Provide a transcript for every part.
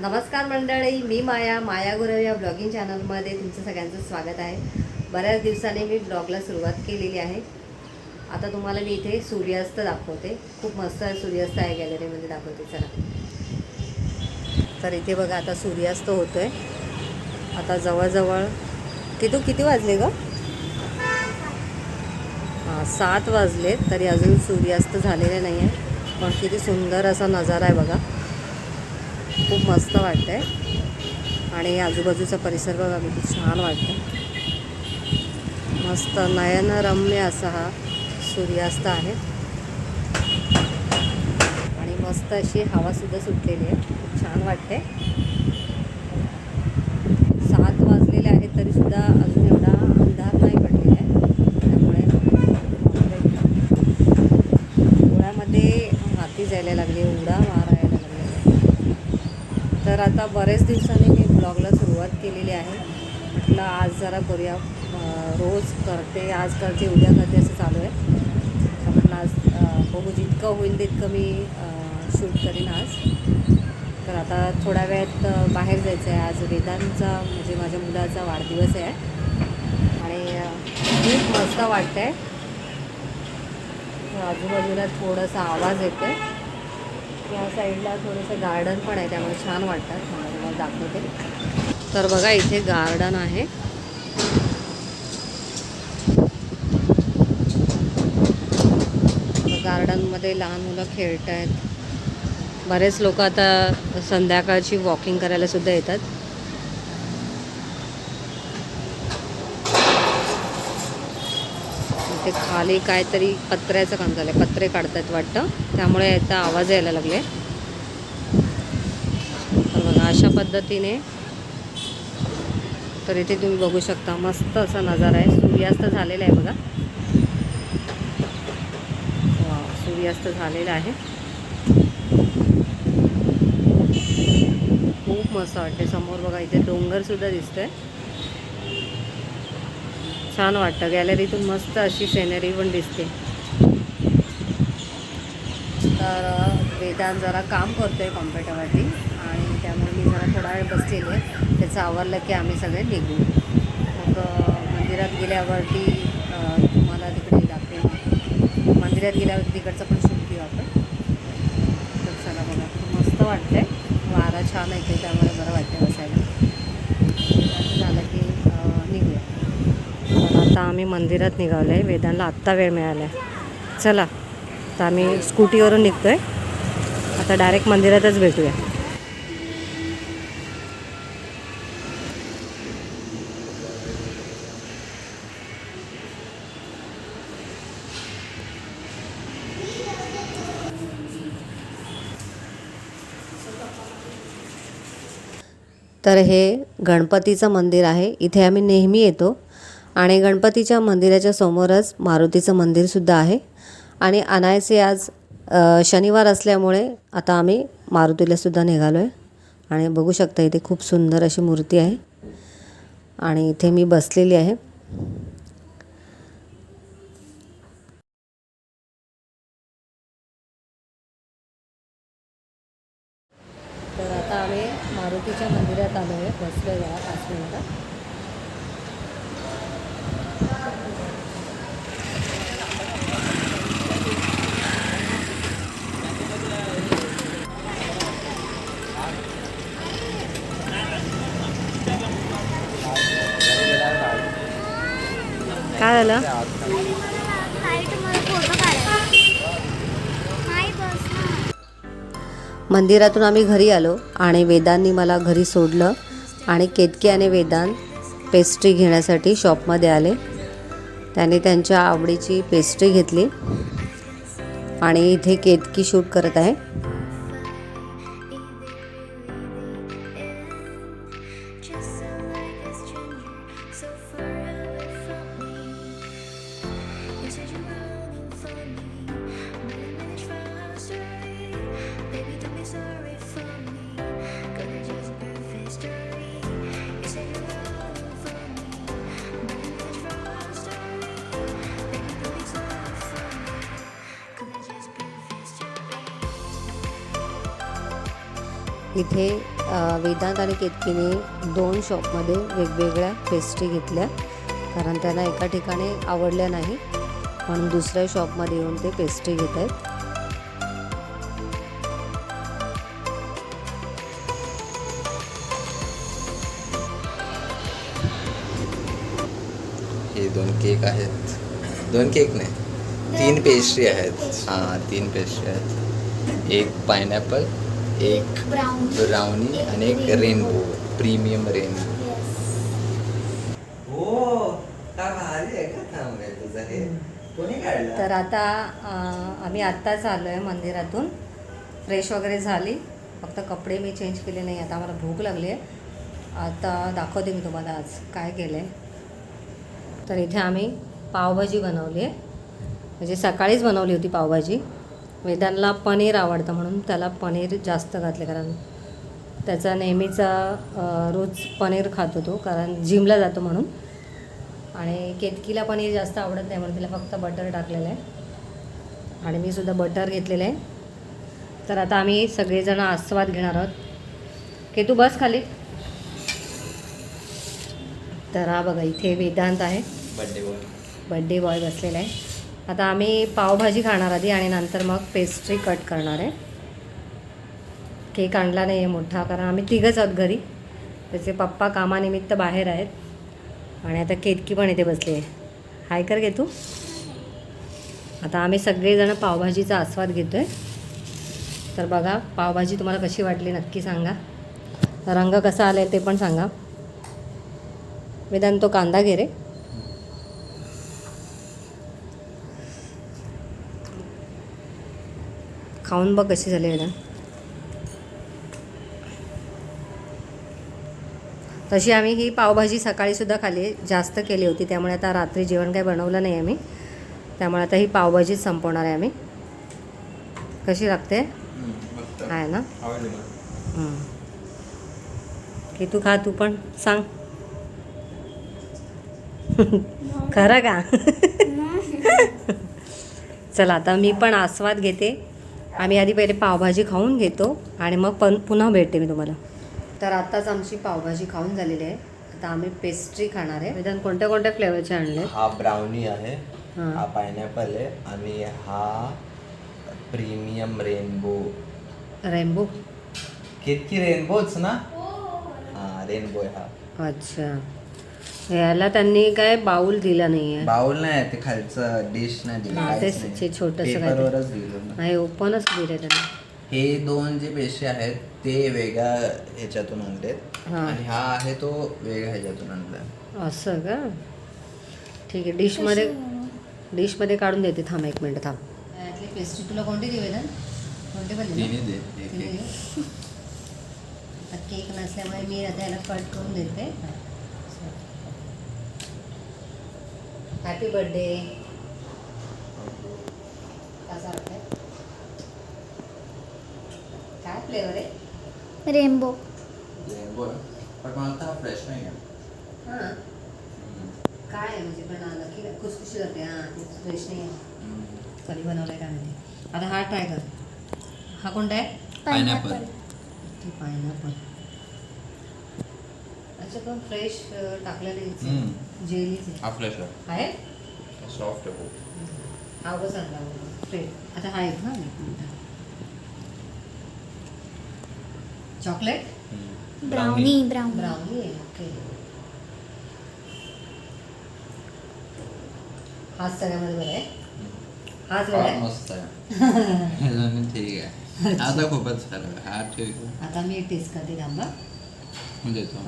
नमस्कार मंडळी मी माया माया गुरव या ब्लॉगिंग चॅनलमध्ये तुमचं सगळ्यांचं स्वागत आहे. बऱ्याच दिवसांनी मी ब्लॉगला सुरुवात केलेली आहे. आता तुम्हाला मी इथे सूर्यास्त दाखवते. खूप मस्त सूर्यास्त आहे गॅलरीमध्ये दाखवते चला. तर इथे बघा आता सूर्यास्त होतो आहे आता जवळजवळ किती किती वाजले ग? सात वाजले तरी अजून सूर्यास्त झालेले नाही आहे पण किती सुंदर असा नजारा आहे बघा. खूप मस्त वाटतं आहे आणि आजूबाजूचा परिसर बघा किती छान वाटतं मस्त नयनरम्य असा हा सूर्यास्त आहे. आणि मस्त अशी हवासुद्धा सुटलेली आहे. खूप छान वाटते सात वाजलेले आहेत तरीसुद्धा अजून एवढा अंधार नाही पडलेला आहे त्यामुळे डोळ्यामध्ये हाती जायला लागली एवढा वारा यायला लागलेला आहे तर आता बरेच दिवसांनी मी ब्लॉगला सुरुवात केलेली आहे. म्हटलं आज जरा करूया रोज करते आज करते उद्या करते असं चालू आहे. तर म्हटलं आज बघू जितकं होईल तितकं मी शूट करीन आज. तर आता थोड्या वेळात बाहेर जायचं आहे. आज वेदांचा म्हणजे माझ्या मुलाचा वाढदिवस आहे. आणि खूप मस्त वाटतं आहे आजूबाजूला थोडासा आवाज येतो आहे या साईडला थोडंसं गार्डन पण आहे त्यामुळे छान वाटतात मला तुम्हाला दाखवते. तर बघा इथे गार्डन आहे. गार्डनमध्ये लहान मुलं खेळत आहेत बरेच लोक आता संध्याकाळची वॉकिंग करायला सुद्धा येतात. ते खाली काहीतरी पत्र्याचं काम झालं पत्रे काढतात वाटतं. त्यामुळे याचा आवाज यायला लागले. तर बघा अशा पद्धतीने तर इथे तुम्ही बघू शकता मस्त असा नजारा आहे. सूर्यास्त झालेला आहे बघा. सूर्यास्त झालेला आहे. खूप मस्त वाटते समोर बघा इथे डोंगर सुद्धा दिसतोय. छान वाटतं. गॅलरीतून मस्त अशी सेनरी पण दिसते. तर वेदान वेदांत जरा काम करतोय कॉम्प्युटरवरती आणि त्यामुळे मी जरा थोडा वेळ बसलेली आहे. त्याचं आवरलं की आम्ही सगळे निघू. मग मंदिरात गेल्यावरती तुम्हाला तिकडे दाखवेन. मंदिरात गेल्यावरती तिकडचं पण शूट घेऊ आपण. तर चला बघा खूप मस्त वाटतंय. वारा छान येते त्यामुळे बरं वाटतं बसायला असं झालं की अ, निघूया तर आता आम्ही मंदिरात निघालो आहे वेदांना आत्ता वेळ मिळाला आहे चला तर आम्ही स्कूटीवरून निघतो आहे आता डायरेक्ट मंदिरातच भेटूया. तर हे गणपतीचं मंदिर आहे. इथे आम्ही नेहमी येतो. आणि गणपतीच्या मंदिराच्या समोरच मारुतीचं मंदिरसुद्धा आहे. आणि अनायसे आज शनिवार असल्यामुळे आता आम्ही मारुतीलासुद्धा निघालो आहे आणि बघू शकता इथे खूप सुंदर अशी मूर्ती आहे. आणि इथे मी बसलेली आहे. तर आता आम्ही मारुतीच्या मंदिरात आलो आहे बसलो जरा पाच मिनटं. काय झालं? मंदिरातून आम्ही घरी आलो आणि वेदांनी मला घरी सोडलं आणि केतकी आणि वेदांत पेस्ट्री घेण्यासाठी शॉपमध्ये आले. त्याने त्यांच्या आवडीची पेस्ट्री घेतली आणि इथे केतकी शूट करत आहे. इथे वेदांत आणि केतकीने दोन शॉपमध्ये वेगवेगळ्या पेस्ट्री घेतल्या. कारण त्यांना एका ठिकाणी आवडल्या नाही म्हणून दुसऱ्या शॉपमध्ये येऊन ते पेस्ट्री घेत आहेत. हे दोन केक आहेत. दोन केक नाही तीन पेस्ट्री आहेत. हां तीन पेस्ट्री आहेत. एक पायनॅपल एक ब्राउन ब्राउनी आणि एक रेनबो प्रीमियम रेनबो तर आता आम्ही आत्ताच आलो आहे मंदिरातून. फ्रेश वगैरे झाली. फक्त कपडे मी चेंज केले नाही आता आम्हाला भूक लागली आहे. आता दाखवते मी तुम्हाला आज काय केलं आहे तर इथे आम्ही पावभाजी बनवली आहे. म्हणजे सकाळीच बनवली होती पावभाजी. वेदांना पनीर आवडतं म्हणून त्याला पनीर जास्त घातले कारण त्याचा नेहमीचा रोज पनीर खातो तो कारण जिमला जातो म्हणून. आणि केतकीला पनीर जास्त आवडत नाही म्हणून तिला फक्त बटर टाकलेलं आहे. आणि मी सुद्धा बटर घेतलेलं आहे. तर आता आम्ही सगळेजण आस्वाद घेणार आहोत. के तू बस खाली. तर हा बघा इथे वेदांत आहे. Birthday boy. बड्डे बॉय बसलेला आहे. आता आम्ही पावभाजी खाणार आधी आणि नंतर मग पेस्ट्री कट करणार आहे. केक आणला नाही आहे मोठा कारण आम्ही तिघंच आहोत घरी. त्याचे पप्पा कामानिमित्त बाहेर आहेत. आणि आता केतकी पण इथे बसली आहे. हाय कर घे तू आता आम्ही सगळेजण पावभाजीचा आस्वाद घेतो आहे तर बघा पावभाजी तुम्हाला कशी वाटली नक्की सांगा. रंग कसा आला आहे ते पण सांगा. वेदांत तो कांदा घे रे खाऊन बघ कशी झाली वेदांत तशी आम्ही ही पावभाजी सकाळीसुद्धा खाली जास्त केली होती त्यामुळे आता रात्री जेवण काही बनवलं नाही आम्ही. त्यामुळे आता ही पावभाजीच संपवणार आहे आम्ही. कशी लागते? आहे ना? हं. की तू खा तू पण सांग. खरं का? चला आता मी पण आस्वाद घेते. आम्ही आधी पहिले पावभाजी खाऊन घेतो आणि मग पण पुन्हा भेटते मी तुम्हाला. तर आत्ताच आमची पावभाजी खाऊन झालेली आहे. आता आम्ही पेस्ट्री खाणार आहे. विधान कोणत्या कोणत्या फ्लेवरचे आणले हा ब्राउनी आहे हां. हा पायनॅपल आहे आणि हा प्रीमियम रेनबो रेनबो कितकी रेनबोच ना? हा रेनबो आहे हा. अच्छा. याला त्यांनी काय बाऊल दिला नाही आहे बाउल नाही ते खालचं डिश नाही दिलं छोटंसं. पेपरवरच दिलं ना. नाही ओपनच दिले त्यांनी. हे दोन जे पेशे आहेत ते वेगळ्या ह्याच्यातून आणलेत. हां. आणि हा आहे तो वेगळ्या ह्याच्यातून आणलाय. असं का? ठीक आहे डिशमध्ये डिशमध्ये काढून देते थांब एक मिनटं थांब. यातली पेस्ट्री तुला कोणती देऊ वेदन कोणती केक नसल्यामुळे मी आता याला कट करून देते. हॅपी बर्थडे कसा वाटतंय काय फ्लेवर आहे? रेनबो रेनबो आहे. पण मला आता हा फ्रेश नाही आहे. हां. काय आहे म्हणजे पण नक्की? खुसखुशी जाते हां फ्रेश नाही आहे. कधी बनवलाय काय माहिती. आता हा ट्राय कर. हा कोणता आहे? Pineapple. ते पायनॅपल फ्रेश टाकलेलं. जेलीच आहे. हा फ्रेश आहे? आहे सॉफ्ट आहे खूप. हा बस आणला फ्रेश आता हा एक हां एक minute. Chocolate brownie brownie brownie आहे ओके हाच सगळ्यामध्ये बरं आहे. हाच बरं हा आहे. मस्त आहे. ठीक आहे. आता खूपच आहे हा ठीक आहे. आता मी टेस्ट करते थांबा देतो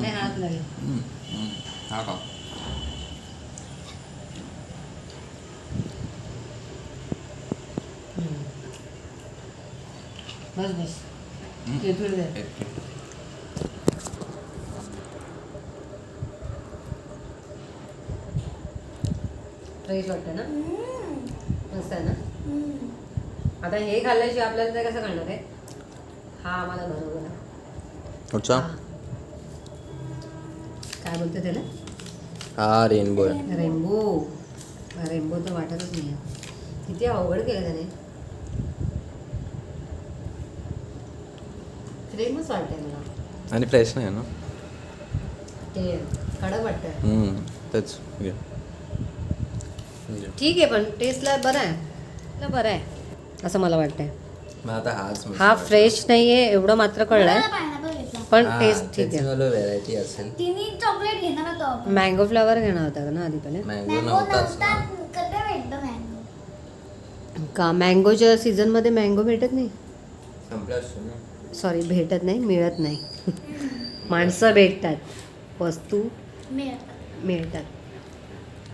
नाही हात लागेल. हा का. बस बस हम्म. ते थोडी दे. एक मिनिट. फ्रेश वाटतं ना मस्त आहे ना आता हे खाल्ल्याशिवाय आपल्याला ते कसं कळणार आहे हा आम्हाला बरोबर आहे. अच्छा. काय बोलते त्याला? हा रेनबो. आहे रेनबो. रेनबो तर वाटतच नाही आहे. किती अवघड केलं त्याने. क्रीमच वाटते मला. आणि फ्रेश नाही आहे ना? ते कडक वाटतंय. तेच. ठीक आहे पण टेस्टला बरं आहे. ना बरं आहे असं मला वाटतंय. हा फ्रेश नाही आहे एवढं मात्र कळलंय. पायनॅपल घेतला पण टेस्ट ठीक आहे. व्हेरायटी असेल. तिन्ही चॉकलेट घेणार होतो आपण. मँगो फ्लेवर घेणार होता का ना आधी पहिले? मँगो मँगो नव्हताच ना. नव्हता कधी भेटतं मँगो का मँगोच्या सीझनमध्ये मँगो भेटत नाही? संपला असतो ना. सॉरी भेटत नाही मिळत नाही. माणसं भेटतात. वस्तू मिळत मिळतात.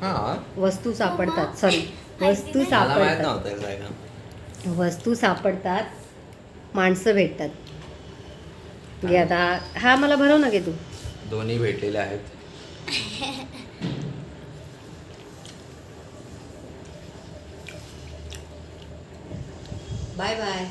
हा. वस्तू सापडतात. सॉरी वस्तू मला माहीत सापडतात. नव्हतं वस्तू सापडतात. माणसं भेटतात. घे आता. हा मला भरव ना घे तू. दोन्ही भेटलेले आहेत. Bye bye.